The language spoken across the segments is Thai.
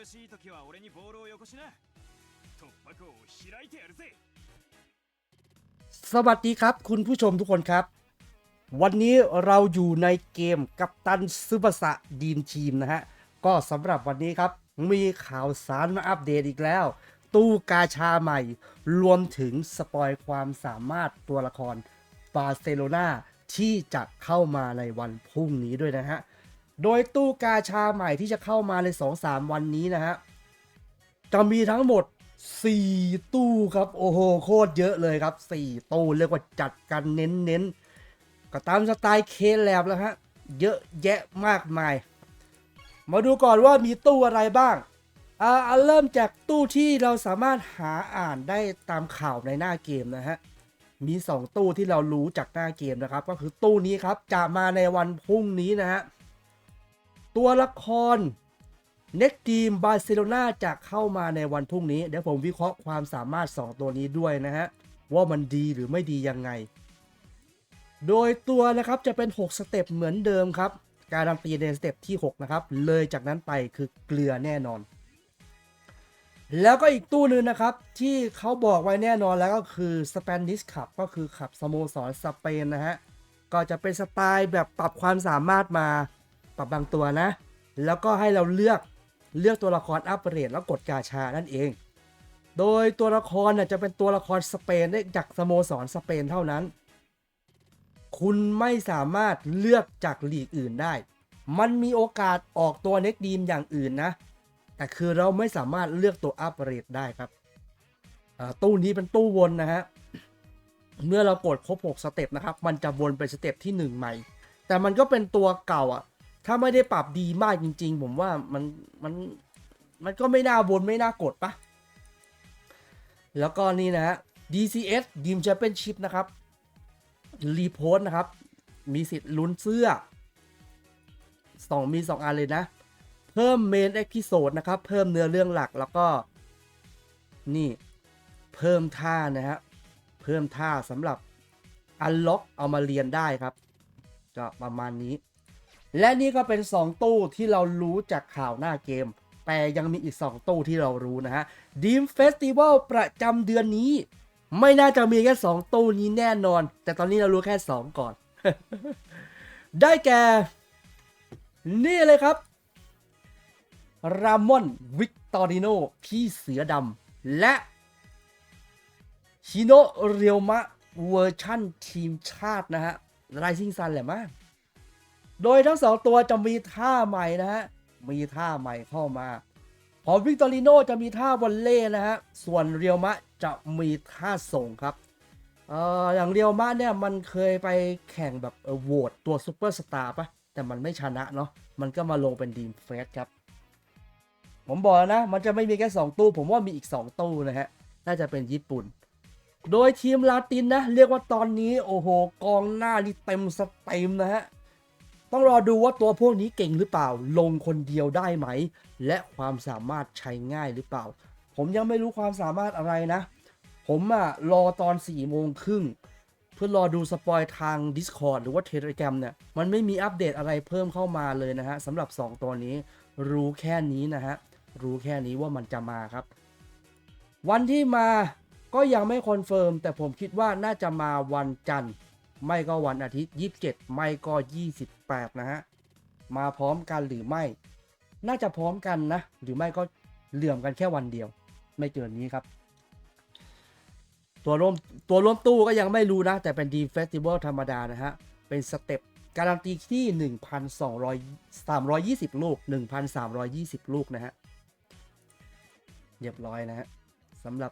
しい時は俺にボールをよこしな突破口を開いてやるぜ สวัสดีครับ คุณผู้ชมทุกคนครับ วันนี้เราอยู่ในเกมกัปตันซูบาสะดีมทีมนะฮะ ก็สำหรับวันนี้ครับ มีข่าวสารมาอัปเดตอีกแล้ว ตู้กาชาใหม่ รวมถึงสปอยความสามารถตัวละครบาร์เซโลนาที่จะเข้ามาในวันพรุ่งนี้ด้วยนะฮะ โดยตู้กาชาใหม่ที่จะเข้ามาใน 2-3 วันนี้นะฮะ จะมีทั้งหมด 4 ตู้ครับ โอ้โห โคตรเยอะเลยครับ 4 ตู้เรียกว่าจัดกันเน้นๆ ก็ตามสไตล์เคแลบแล้วฮะ เยอะแยะมากมาย มาดูก่อนว่ามีตู้อะไรบ้างอ่าเอาเริ่มจากตู้ที่เราสามารถหาอ่านได้ตามข่าวในหน้าเกมนะฮะมี 2 ตู้ที่เรารู้จากหน้าเกมนะครับ ก็คือตู้นี้ครับจะมาในวันพรุ่งนี้นะฮะ ตัวละครเน็กทีมบาร์เซโลนาจะเข้ามาในวันพรุ่งนี้ เดี๋ยวผมวิเคราะห์ความสามารถ 2 ตัวนี้ด้วยนะฮะ ว่ามันดีหรือไม่ดียังไง โดยตัวนะครับจะเป็น 6 สเต็ปเหมือนเดิมครับ การันตีในสเต็ปที่ 6 นะครับ เลยจากนั้นไปคือเกลือแน่นอน แล้วก็อีกตู้นึงนะครับ ที่เขาบอกไว้แน่นอนแล้วก็คือ Spanish Cup ก็คือขับสโมสรสเปนนะฮะก็จะเป็นสไตล์แบบปรับความสามารถมาับบางตัวนะ แล้วก็ให้เราเลือกเลือกตัวละครอัปเกรดแล้วกดกาชานั่นเอง โดยตัวละครเนี่ยจะเป็นตัวละครสเปนได้จากสโมสรสเปนเท่านั้น คุณไม่สามารถเลือกจากลีกอื่นได้ มันมีโอกาสออกตัวเน็กดีมอย่างอื่นนะ แต่คือเราไม่สามารถเลือกตัวอัปเกรดได้ครับ ตู้นี้เป็นตู้วนนะฮะ เมื่อเรากดครบ 6 สเต็ปนะครับ มันจะวนไปสเต็ปที่ 1 ใหม่ แต่มันก็เป็นตัวเก่าอะ ถ้าไม่ได้ปรับดีมากจริง ๆ ผมว่ามันมันมันก็ไม่น่าวนไม่น่ากดปะแล้วก็นี่นะฮะ DCS Dream Championship นะครับ รีโพสต์นะครับ มีสิทธิ์ลุ้นเสื้อสองมี 2 อันเลยนะ เพิ่มเมนเอ็กพิโซดนะครับ เพิ่มเนื้อเรื่องหลักแล้วก็ นี่ เพิ่มท่านะฮะ เพิ่มท่าสำหรับอันล็อกเอามาเรียนได้ครับ ก็ประมาณนี้ และนี่ก็เป็น 2 ตู้ที่เรารู้จากข่าวหน้าเกม แต่ยังมีอีก 2 ตู้ที่เรารู้นะฮะดีมเฟสติวัลประจำเดือนนี้ ไม่น่าจะมีแค่ 2 ตู้นี้แน่นอน แต่ตอนนี้เรารู้แค่ 2 ก่อน ได้แก่ นี่เลยครับรามอนวิกตอริโนพี่เสือดำและชิโนเรียวมะเวอร์ชั่นทีมชาตินะฮะไรซิงซันแหละมั้ง โดยทั้งสองตัวจะมีท่าใหม่นะฮะ มีท่าใหม่เข้ามาพอวิกตอริโนจะมีท่าวอลเล่นะฮะ ส่วนเรียวมะจะมีท่าส่งครับ เอ่อ อย่างเรียวมะเนี่ยมันเคยไปแข่งแบบโหวตตัวซูเปอร์สตาร์ปะแต่มันไม่ชนะเนาะ มันก็มาลงเป็นดีมเฟสครับ ผมบอกแล้วนะ มันจะไม่มีแค่ 2 ตู้ ผมว่ามีอีก 2 ตู้นะฮะ น่าจะเป็นญี่ปุ่น โดยทีมลาตินนะ เรียกว่าตอนนี้โอ้โห กองหน้านี่เต็มสเต็มนะฮะ ต้องรอดูว่าตัวพวกนี้เก่งหรือเปล่า ลงคนเดียวได้ไหม และความสามารถใช้ง่ายหรือเปล่า ผมยังไม่รู้ความสามารถอะไรนะ ผมอะรอตอน4ี่โมงครึ่งเพื่อรอดูสปอยทาง Discord หรือว่า Telegram เนี่ย มันไม่มีอัปเดตอะไรเพิ่มเข้ามาเลยนะฮะสำหรับ 2 ตัวนี้ รู้แค่นี้นะฮะ รู้แค่นี้ว่ามันจะมาครับ วันที่มาก็ยังไม่คอนเฟิร์มแต่ผมคิดว่าน่าจะมาวันจันทร์ ไม่ก็วันอาทิตย์ 27 ไม่ก็ 28 นะฮะ มาพร้อมกันหรือไม่ น่าจะพร้อมกันนะ หรือไม่ก็เหลื่อมกันแค่วันเดียว ไม่เกินนี้ครับ ตัวร่วมตัวร่วมตู้ก็ยังไม่รู้นะ แต่เป็นดีเฟสติวัลธรรมดานะฮะ เป็นสเต็ปการันตีที่ 1,200 320 ลูก 1,320 ลูกนะฮะเรียบร้อยนะฮะสำหรับ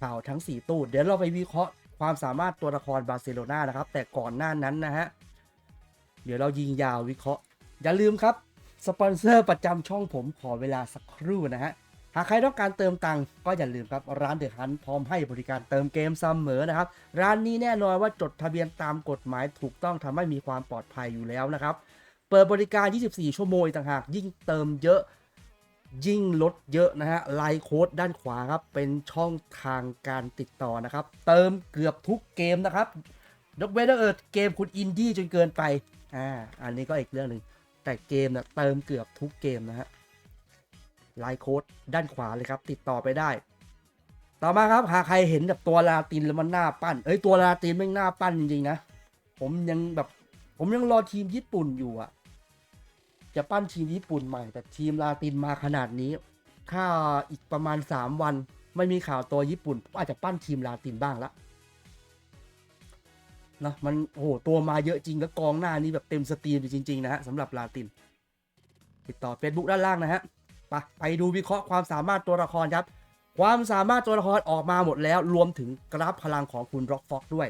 ข่าวทั้ง 4 ตู้ เดี๋ยวเราไปวิเคราะห์ ความสามารถตัวละครบาร์เซโลนานะครับ แต่ก่อนหน้านั้นนะฮะ เดี๋ยวเรายิงยาววิเคราะห์ อย่าลืมครับ สปอนเซอร์ประจำช่องผมขอเวลาสักครู่นะฮะ หากใครต้องการเติมตังค์ก็อย่าลืมครับ ร้านเดอะฮันพร้อมให้บริการเติมเกมเสมอนะครับ ร้านนี้แน่นอนว่าจดทะเบียนตามกฎหมายถูกต้องทำให้มีความปลอดภัยอยู่แล้วนะครับ เปิดบริการ 24 ชั่วโมงต่างหากยิ่งเติมเยอะ ยิ่งลดเยอะนะฮะไลน์โค้ดด้านขวาครับ เป็นช่องทางการติดต่อนะครับ เติมเกือบทุกเกมนะครับยกเว้นถ้าเอิดเกมคุณอินดี้จนเกินไปอ่าอันนี้ก็อีกเรื่องหนึ่งแต่เกมเนี่ยเติมเกือบทุกเกมนะฮะไลน์โค้ดด้านขวาเลยครับ ติดต่อไปได้ ต่อมาครับหากใครเห็นแบบตัวลาตินแล้วมันหน้าปั้นเอ้ยตัวลาตินไม่หน้าปั้นจริงๆนะผมยังแบบผมยังรอทีมญี่ปุ่นอยู่อะ จะปั้นทีมญี่ปุ่นใหม่ แต่ทีมลาตินมาขนาดนี้ถ้าอีกประมาณ 3 วัน ไม่มีข่าวตัวญี่ปุ่นผมอาจจะปั้นทีมลาตินบ้างละนะมันโอ้โหตัวมาเยอะจริงแล้วกองหน้านี่แบบเต็มสตรีมจริง ๆ นะฮะสำหรับลาติน ติดต่อ Facebook ด้านล่างนะฮะไปไปดูวิเคราะห์ความสามารถตัวละครครับ ความสามารถตัวละครออกมาหมดแล้ว รวมถึงกราฟพลังของคุณร็อกฟ็อกด้วย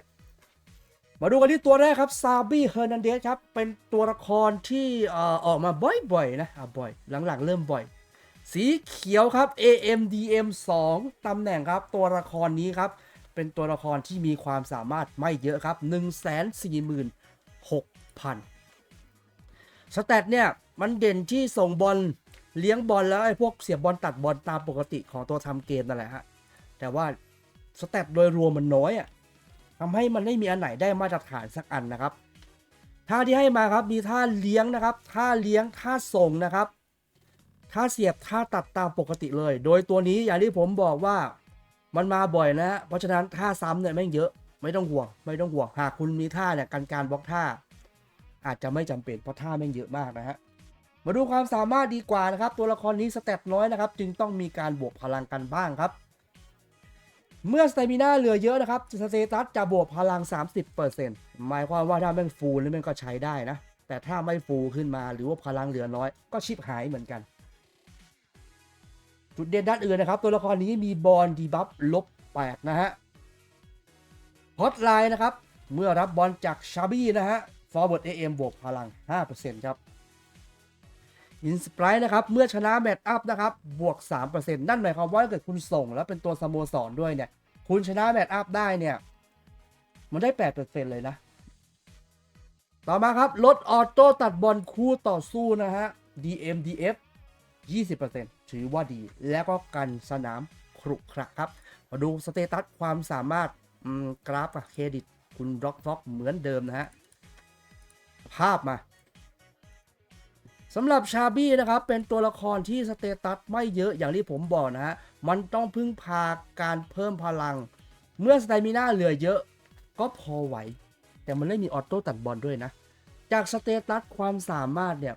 มาดูกันที่ตัวแรกครับซาบี้เฮอร์นันเดสครับ เป็นตัวละครที่อออกมาบ่อยๆนะอะบ่อยหลังๆ เริ่มบ่อย สีเขียวครับ AMDM 2 ตำแหน่งครับ ตัวละครนี้ครับ เป็นตัวละครที่มีความสามารถไม่เยอะครับ 146,000 สแตทเนี่ย มันเด่นที่ส่งบอลเลี้ยงบอลแล้วไอ้พวกเสียบบอลตัดบอลตามปกติของตัวทำเกมนั่นแหละฮะแต่ว่าสแตทโดยรวมมันน้อยอะ่ะ ทำให้มันไม่มีอันไหนได้มาตรฐานสักอันนะครับท่าที่ให้มาครับมีท่าเลี้ยงนะครับท่าเลี้ยงท่าส่งนะครับท่าเสียบท่าตัดตามปกติเลย โดยตัวนี้อย่างที่ผมบอกว่ามันมาบ่อยนะ เพราะฉะนั้นท่าซ้ำเนี่ยแม่เยอะไม่ต้องห่วงไม่ต้องห่วงหากคุณมีท่าเนี่ยการการบล็อกท่า อาจจะไม่จำเป็นเพราะท่าแม่งเยอะมากนะฮะมาดูความสามารถดีกว่านะครับ ตัวละครนี้สเตตน้อยนะครับ จึงต้องมีการบวกพลังกันบ้างครับ เมื่อสเตมิน่าเหลือเยอะนะครับสเตตัสจะบวกพลัง 30%หมายความว่าถ้าแม่งฟูลนี่แม่งก็ใช้ได้นะ แต่ถ้าไม่ฟูลขึ้นมาหรือว่าพลังเหลือน้อย ก็ชิบหายเหมือนกัน จุดเด่นด้านอื่นนะครับ ตัวละครนี้มีบอลดีบัฟลบ8นะฮะฮอตไลน์นะครับ เมื่อรับบอลจากชาบี้นะฮะ forward AM บวกพลัง 5%ครับ อินสปายนะครับ เมื่อชนะแมตช์อัพนะครับ บวก 3%นั่นหมายความว่าถ้าเกิดคุณส่งแล้วเป็นตัวสโมสรด้วยเนี่ย คุณชนะแมตช์อัพได้เนี่ย มันได้ 8%เลยนะ ต่อมาครับ ลดออโต้ตัดบอลคู่ต่อสู้นะฮะ DMDF 20%ถือว่าดี แล้วก็กันสนามครุขระครับ มาดูสเตตัสความสามารถกราฟกับเครดิต คุณร็อกฟ็อกเหมือนเดิมนะฮะ ภาพมา สำหรับชาบี้นะครับเป็นตัวละครที่สเตตัสไม่เยอะอย่างที่ผมบอกนะฮะมันต้องพึ่งพาการเพิ่มพลัง เมื่อสไตมิน่าเหลือเยอะ ก็พอไหว แต่มันไม่มีออโต้ตัดบอลด้วยนะ จากสเตตัสความสามารถเนี่ย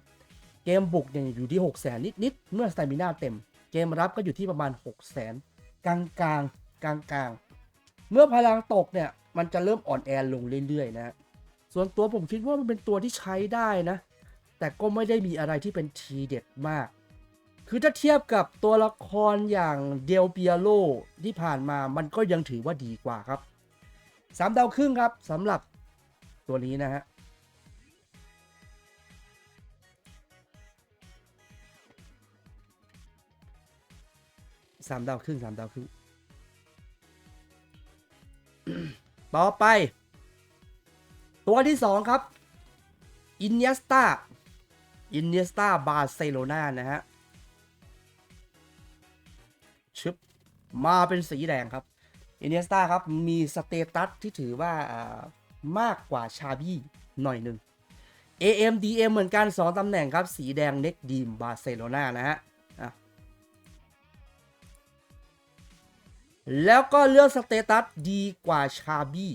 เกมบุกเนี่ยอยู่ที่ 6 0 0 0 0นิดๆ เมื่อสไตมิน่าเต็ม เกมรับก็อยู่ที่ประมาณ 6 0 0 0 0กลางกลางกลางกลางๆเมื่อพลังตกเนี่ยมันจะเริ่มอ่อนแอลงเรื่อยๆนะส่วนตัวผมคิดว่ามันเป็นตัวที่ใช้ได้นะ แต่ก็ไม่ได้มีอะไรที่เป็นทีเด็ดมาก คือถ้าเทียบกับตัวละครอย่างเดลเปียโลที่ผ่านมามันก็ยังถือว่าดีกว่าครับสามดาวครึ่งครับสำหรับตัวนี้นะฮะสามดาวครึ่งสามดาวครึ่งต่อไป ตัวที่สองครับ อินเนสตา อินเนสตาบาร์เซโลนานะฮะชึบมาเป็นสีแดงครับอินเนสตาครับ มีสเตตัสที่ถือว่ามากกว่าชาบี้หน่อยหนึ่ง AMDM เหมือนกัน 2ตำแหน่งครับ สีแดงเน็กดีมบาร์เซโลนานะฮะแล้วก็เลือกสเตตัสดีกว่าชาบี้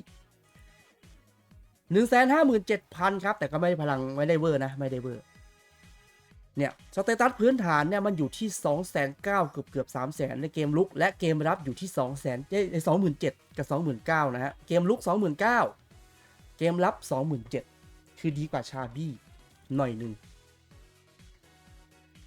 หนึ่งแสนห้าหมื่นเจ็ดพันครับ แต่ก็ไม่ได้พลังไม่ได้เวอร์นะ ไม่ได้เวอร์ เนี่ยสเตตัสพื้นฐานเนี่ยมันอยู่ที่2องแสนเก้าเกือบเกือบสามแสนในเกมลุก และเกมรับอยู่ที่2องแสนในสองหมื่นเจ็ดกับสองหมื่นเก้านะฮะ เกมลุกสองหมื่นเก้าเกมรับสองหมื่นเจ็ดคือดีกว่าชาบี้หน่อยหนึ่ง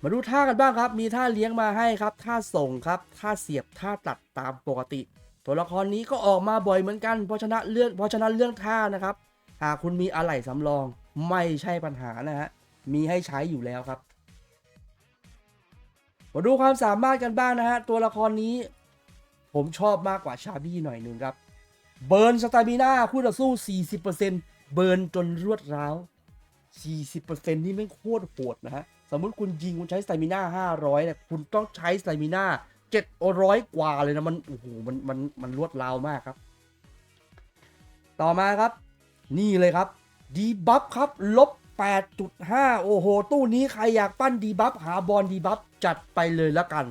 มาดูท่ากันบ้างครับ มีท่าเลี้ยงมาให้ครับ ท่าส่งครับ ท่าเสียบ ท่าตัดตามปกติ ตัวละครนี้ก็ออกมาบ่อยเหมือนกัน เพราะฉะนั้นเรื่อง เพราะฉะนั้นเรื่องท่านะครับ หากคุณมีอะไหล่สำรองไม่ใช่ปัญหานะฮะ มีให้ใช้อยู่แล้วครับ มาดูความสามารถกันบ้างนะฮะ ตัวละครนี้ ผมชอบมากกว่าชาบี้หน่อยหนึ่งครับ เบิร์นสตามิน่าคู่ต่อสู้ 40%เบิร์นจนรวดร้าว 40%นี่ไม่โคตรโหดนะฮะ สมมุติคุณยิงคุณใช้สตามิน่า500เนี่ยคุณต้องใช้สตามิน่า700 กว่าเลยนะมันโอ้โหมันมันมันรวดราวมากครับ ต่อมาครับ นี่เลยครับดีบัฟครับลบ 8.5 โอ้โห ตู้นี้ใครอยากปั้นดีบัฟหาบอลดีบัฟจัดไปเลยละกัน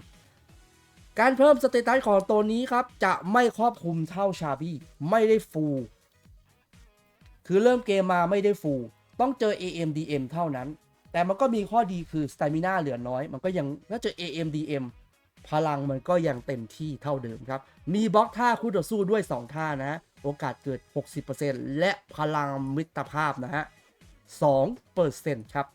การเพิ่มสเตตัสของตัวนี้ครับ จะไม่ครอบคลุมเท่าชาบี้ไม่ได้ฟูลคือเริ่มเกมมาไม่ได้ฟูลต้องเจอ AMDM เท่านั้น แต่มันก็มีข้อดีคือส t ตมิน่าเหลือน้อย มันก็ยังถ้าเจอ AMDM พลังมันก็ยังเต็มที่เท่าเดิมครับ มีบล็อกท่าคู่ต่อสู้ด้วย 2 ท่านะ โอกาสเกิด 60%และพลังมิตรภาพนะฮะ 2%ครับ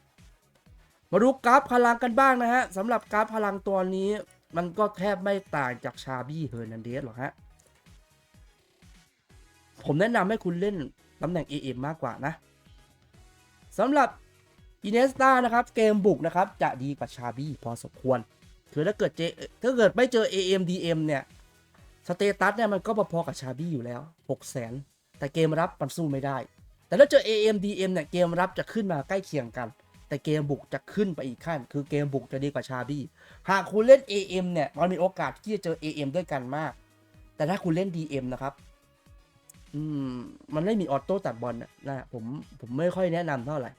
มาดูกราฟพลังกันบ้างนะฮะสำหรับกราฟพลังตัวนี้ มันก็แทบไม่ต่างจากชาบี้เฮอร์นันเดสหรอกฮะ ผมแนะนำให้คุณเล่นตำแหน่ง AM มากกว่านะสำหรับอินเนสตานะครับ เกมบุกนะครับ จะดีกว่าชาบี้พอสมควรคือถ้าเกิดเจถ้าเกิดไม่เจอ AM DM เนี่ยสเตตัสเนี่ยมันก็พอๆกับชาบี้อยู่แล้ว 6 0 0 0 0 0แต่เกมรับมันสู้ไม่ได้ แต่ถ้าเจอ AM DM เนี่ยเกมรับจะขึ้นมาใกล้เคียงกัน แต่เกมบุกจะขึ้นไปอีกขั้น คือเกมบุกจะดีกว่าชาบี้หากคุณเล่น AM เนี่ยมันมีโอกาสที่จะเจอ AM ด้วยกันมาก แต่ถ้าคุณเล่น DM นะครับอืมมันไม่มีออโต้ตัดบอลนะนะผมผมไม่ค่อยแนะนำเท่าไหร่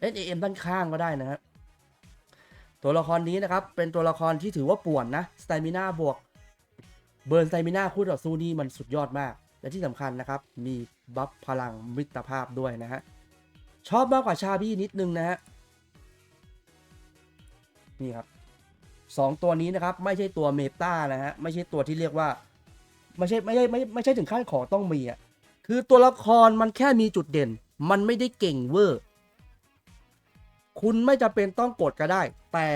เล่น AM ด้านข้างก็ได้นะครับตัวละครนี้นะครับเป็นตัวละครที่ถือว่าป่วนนะส t ตมิน่าบวกเบิร์นส t ตมิน่าคู่ต่อสู้นี่มันสุดยอดมาก และที่สำคัญนะครับ มีบัฟพลังมิตรภาพด้วยนะฮะ ชอบมากกว่าชาบี้นิดนึงนะฮะ นี่ครับสองตัวนี้นะครับ ไม่ใช่ตัวเมตานะฮะ ไม่ใช่ตัวที่เรียกว่า ไม่ใช่ไม่ใช่ไม่ไม่ใช่ถึงขั้นขอต้องมีอะคือตัวละครมันแค่มีจุดเด่น มันไม่ได้เก่งเวอร์ คุณไม่จำเป็นต้องกดก็ได้ แต่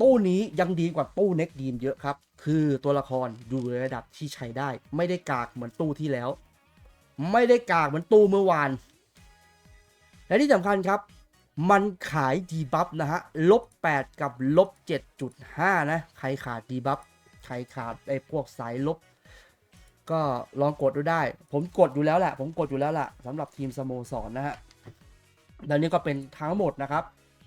ตู้นี้ยังดีกว่าตู้เน็กดีมเยอะครับ คือตัวละครอยู่ในระดับที่ใช้ได้ ไม่ได้กากเหมือนตู้ที่แล้ว ไม่ได้กากเหมือนตู้เมื่อวาน และที่สำคัญครับ มันขายดีบัฟนะฮะลบ8กับลบ7.5 นะ ใครขาดดีบัฟใครขาดไอ้พวกสายลบ ก็ลองกดดูได้ ผมกดอยู่แล้วแหละ ผมกดอยู่แล้วแหละสำหรับทีมสโมสรนนะฮะแล้วนี้ก็เป็นทั้งหมดนะครับ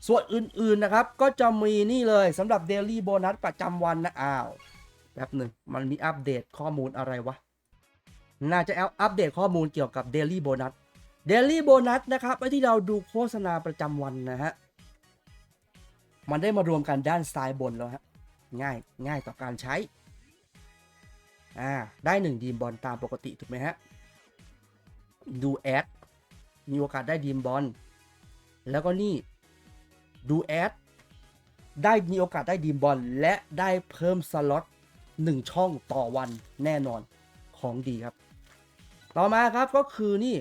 ส่วนอื่นๆนะครับก็จะมีนี่เลยสำหรับ Daily Bonus ประจำวันนะอ้าว แป๊บหนึ่งมันมีอัปเดตข้อมูลอะไรวะ น่าจะอัปเดตข้อมูลเกี่ยวกับ Daily Bonus Daily Bonus นะครับไอที่เราดูโฆษณาประจำวันนะฮะ มันได้มารวมกันด้านซ้ายบนแล้วฮะ ง่ายง่ายต่อการใช้ อ่า ได้หนึ่งดีมบอลตามปกติถูกไหมฮะ ดูแอด มีโอกาสได้ดีมบอล แล้วก็นี่ ดูแอด ได้มีโอกาสได้ดีมบอล และได้เพิ่มสล็อต หนึ่งช่องต่อวันแน่นอนของดีครับ ต่อมาครับก็คือนี่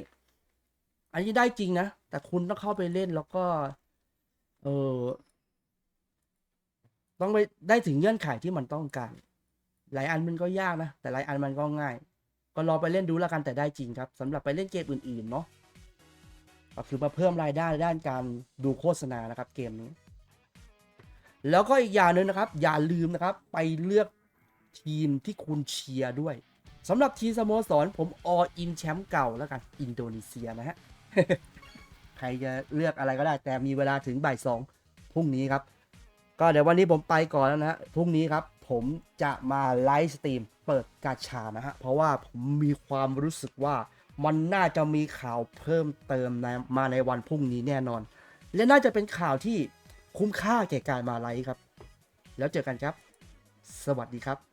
อันนี้ได้จริงนะ แต่คุณต้องเข้าไปเล่นแล้วก็ เออต้องไปได้ถึงเงื่อนไขที่มันต้องการ หลายอันมันก็ยากนะ แต่หลายอันมันก็ง่าย ก็ลอไปเล่นดูแล้วกันแต่ได้จริงครับสำหรับไปเล่นเกมอื่นๆเนาะก็คือมาเพิ่มรายได้ด้านการดูโฆษณานะครับเกมนี้ แล้วก็อีกอย่างหนึ่งนะครับ อย่าลืมนะครับ ไปเลือก ทีมที่คุณเชียร์ด้วยสำหรับทีมสโมสรผมออินแชมป์เก่าแล้วกันอินโดนีเซียนะฮะใครจะเลือกอะไรก็ได้ แต่มีเวลาถึงบ่ายสองพรุ่งนี้ครับ ก็เดี๋ยววันนี้ผมไปก่อนแล้วนะฮะพรุ่งนี้ครับ ผมจะมาไลฟ์สตรีมเปิดกาชานะฮะ เพราะว่าผมมีความรู้สึกว่ามันน่าจะมีข่าวเพิ่มเติมนะมาในวันพรุ่งนี้แน่นอน และน่าจะเป็นข่าวที่คุ้มค่าแก่การมาไลฟ์ครับ แล้วเจอกันครับ สวัสดีครับ